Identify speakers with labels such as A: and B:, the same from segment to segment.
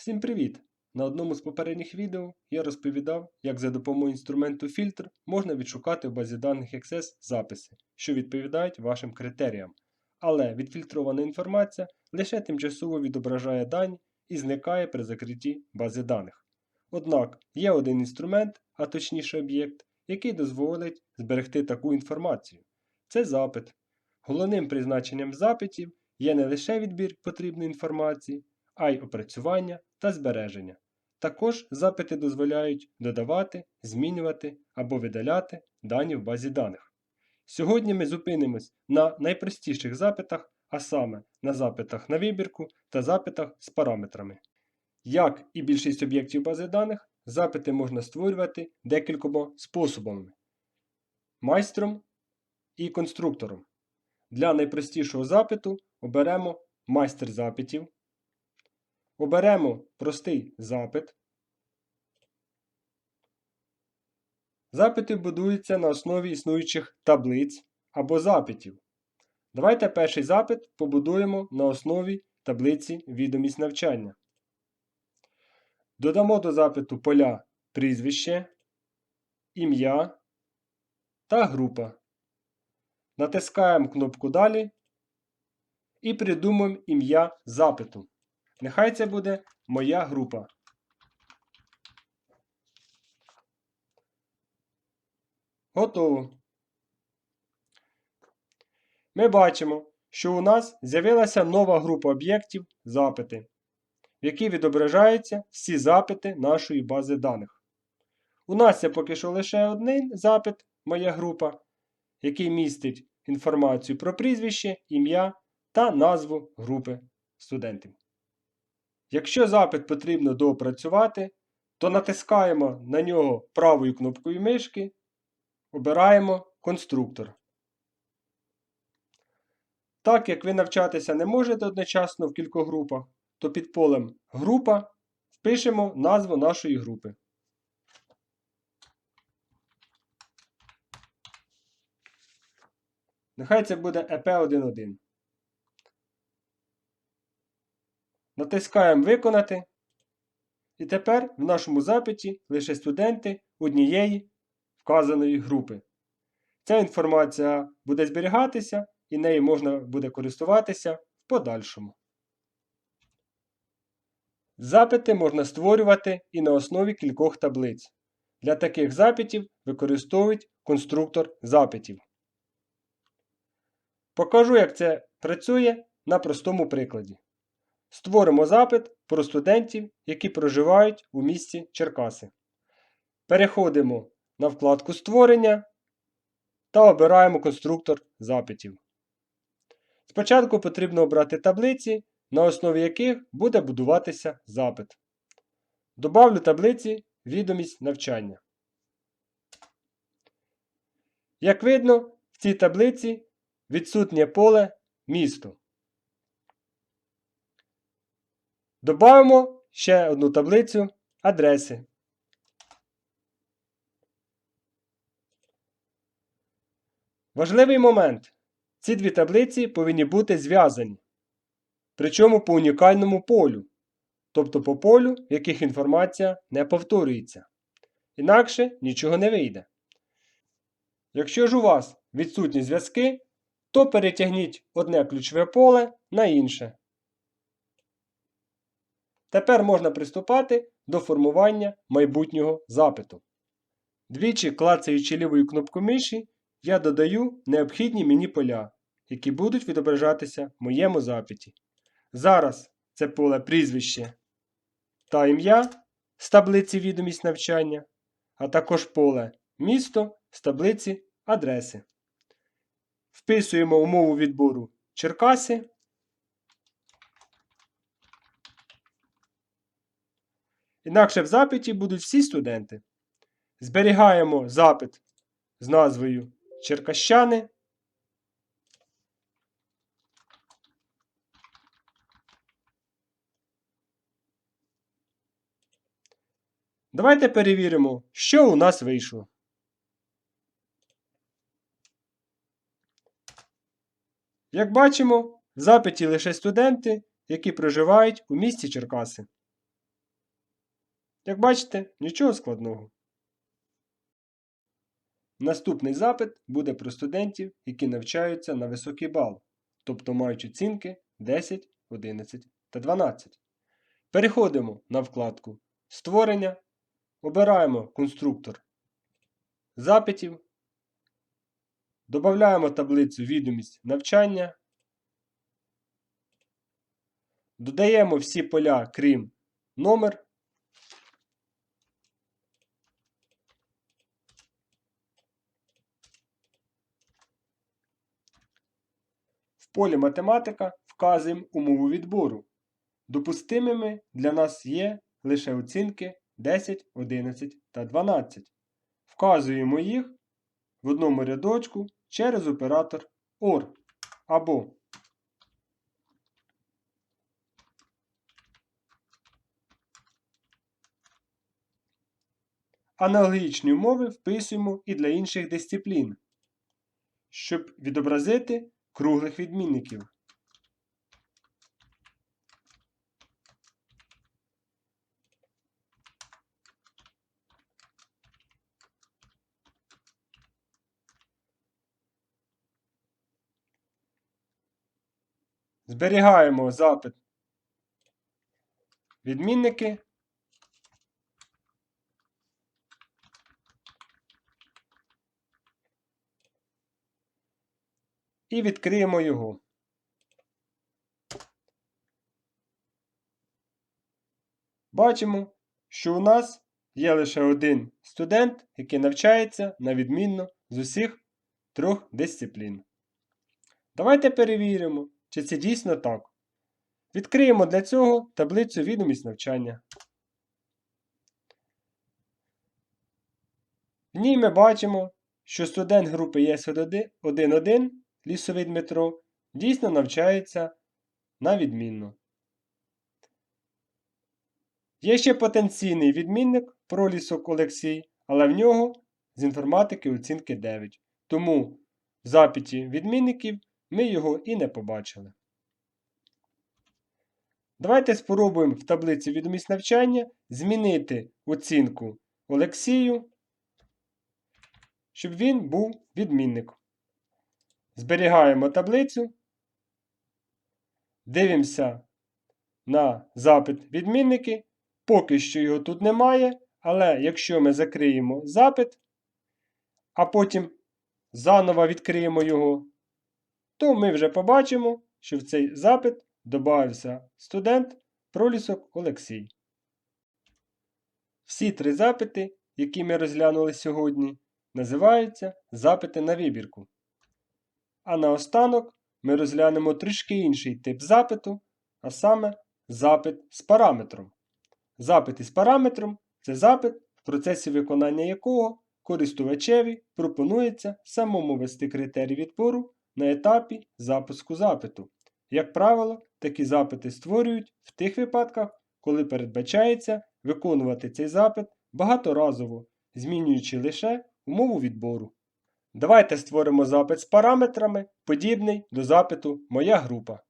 A: Всім привіт! На одному з попередніх відео я розповідав, як за допомогою інструменту фільтр можна відшукати в базі даних Access записи, що відповідають вашим критеріям. Але відфільтрована інформація лише тимчасово відображає дані і зникає при закритті бази даних. Однак є один інструмент, а точніше об'єкт, який дозволить зберегти таку інформацію. Це запит. Головним призначенням запитів є не лише відбір потрібної інформації, а й опрацювання та збереження. Також запити дозволяють додавати, змінювати або видаляти дані в базі даних. Сьогодні ми зупинимось на найпростіших запитах, а саме на запитах на вибірку та запитах з параметрами. Як і більшість об'єктів бази даних, запити можна створювати декількома способами: майстром і конструктором. Для найпростішого запиту оберемо майстер запитів. Оберемо простий запит. Запити будуються на основі існуючих таблиць або запитів. Давайте перший запит побудуємо на основі таблиці відомість навчання. Додамо до запиту поля прізвище, ім'я та група. Натискаємо кнопку Далі і придумаємо ім'я запиту. Нехай це буде моя група. Готово. Ми бачимо, що у нас з'явилася нова група об'єктів запити, в якій відображаються всі запити нашої бази даних. У нас є поки що лише один запит, моя група, який містить інформацію про прізвище, ім'я та назву групи студентів. Якщо запит потрібно доопрацювати, то натискаємо на нього правою кнопкою мишки, обираємо конструктор. Так як ви навчатися не можете одночасно в кількох групах, то під полем Група впишемо назву нашої групи. Нехай це буде EP11. Натискаємо Виконати. І тепер в нашому запиті лише студенти однієї вказаної групи. Ця інформація буде зберігатися і нею можна буде користуватися в подальшому. Запити можна створювати і на основі кількох таблиць. Для таких запитів використовують конструктор запитів. Покажу, як це працює на простому прикладі. Створимо запит про студентів, які проживають у місті Черкаси. Переходимо на вкладку Створення та обираємо конструктор запитів. Спочатку потрібно обрати таблиці, на основі яких буде будуватися запит. Добавлю таблиці відомість навчання. Як видно, в цій таблиці відсутнє поле місто. Добавимо ще одну таблицю адреси. Важливий момент. Ці дві таблиці повинні бути зв'язані. Причому по унікальному полю, тобто по полю, в яких інформація не повторюється. Інакше нічого не вийде. Якщо ж у вас відсутні зв'язки, то перетягніть одне ключове поле на інше. Тепер можна приступати до формування майбутнього запиту. Двічі клацаючи лівою кнопку миші, я додаю необхідні мені поля, які будуть відображатися в моєму запиті. Зараз це поле прізвище та ім'я з таблиці відомість навчання, а також поле місто з таблиці адреси. Вписуємо умову відбору Черкаси. Інакше в запиті будуть всі студенти. Зберігаємо запит з назвою Черкащани. Давайте перевіримо, що у нас вийшло. Як бачимо, в запиті лише студенти, які проживають у місті Черкаси. Як бачите, нічого складного. Наступний запит буде про студентів, які навчаються на високий бал, тобто мають оцінки 10, 11 та 12. Переходимо на вкладку Створення, обираємо конструктор запитів, додаємо таблицю відомість навчання, додаємо всі поля, крім номер. В полі математика вказуємо умову відбору. Допустимими для нас є лише оцінки 10, 11 та 12. Вказуємо їх в одному рядочку через оператор OR або Аналогічні умови вписуємо і для інших дисциплін, щоб відобразити круглих відмінників. Зберігаємо запит відмінники. І відкриємо його. Бачимо, що у нас є лише один студент, який навчається на відмінно з усіх трьох дисциплін. Давайте перевіримо, чи це дійсно так. Відкриємо для цього таблицю відомість навчання. В ній ми бачимо, що студент групи ЄС-1-1 лісовий Дмитро дійсно навчається на відмінно. Є ще потенційний відмінник пролісок Олексій, але в нього з інформатики оцінки 9. Тому в запиті відмінників ми його і не побачили. Давайте спробуємо в таблиці відомість навчання змінити оцінку Олексію, щоб він був відмінником. Зберігаємо таблицю, дивимося на запит відмінники. Поки що його тут немає, але якщо ми закриємо запит, а потім заново відкриємо його, то ми вже побачимо, що в цей запит додався студент пролісок Олексій. Всі три запити, які ми розглянули сьогодні, називаються запити на вибірку. А наостанок ми розглянемо трішки інший тип запиту, а саме запит з параметром. Запит із параметром це запит, в процесі виконання якого користувачеві пропонується самому ввести критерій відбору на етапі запуску запиту. Як правило, такі запити створюють в тих випадках, коли передбачається виконувати цей запит багаторазово, змінюючи лише умову відбору. Давайте створимо запит з параметрами, подібний до запиту Моя група.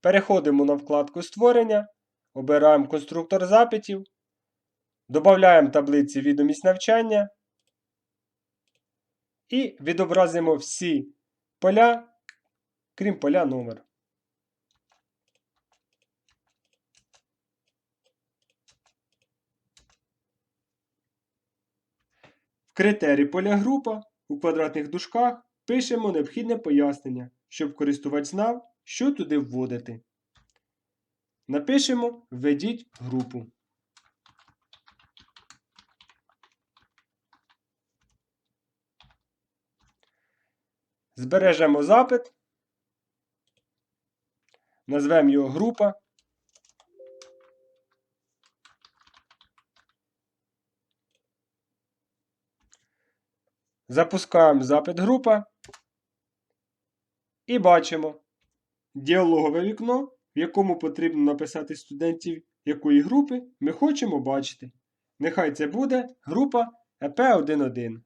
A: Переходимо на вкладку Створення, обираємо конструктор запитів, додаємо таблиці відомість навчання і відобразимо всі поля, крім поля номер. В критерії поля група у квадратних дужках пишемо необхідне пояснення, щоб користувач знав, що туди вводити. Напишемо Введіть групу. Збережемо запит. Назвемо його група. Запускаємо запит група і бачимо діалогове вікно, в якому потрібно написати студентів якої групи ми хочемо бачити. Нехай це буде група ЕП11.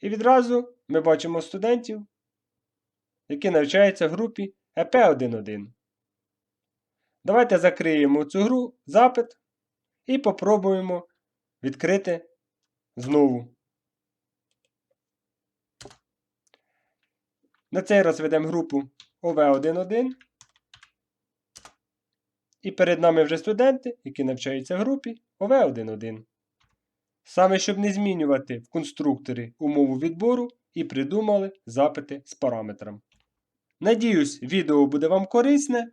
A: І відразу ми бачимо студентів, які навчаються в групі EP11. Давайте закриємо цю гру, запит і попробуємо відкрити знову. На цей раз ведемо групу OV11. І перед нами вже студенти, які навчаються в групі OV11. Саме щоб не змінювати в конструкторі умову відбору і придумали запити з параметрами. Надіюсь, відео буде вам корисне.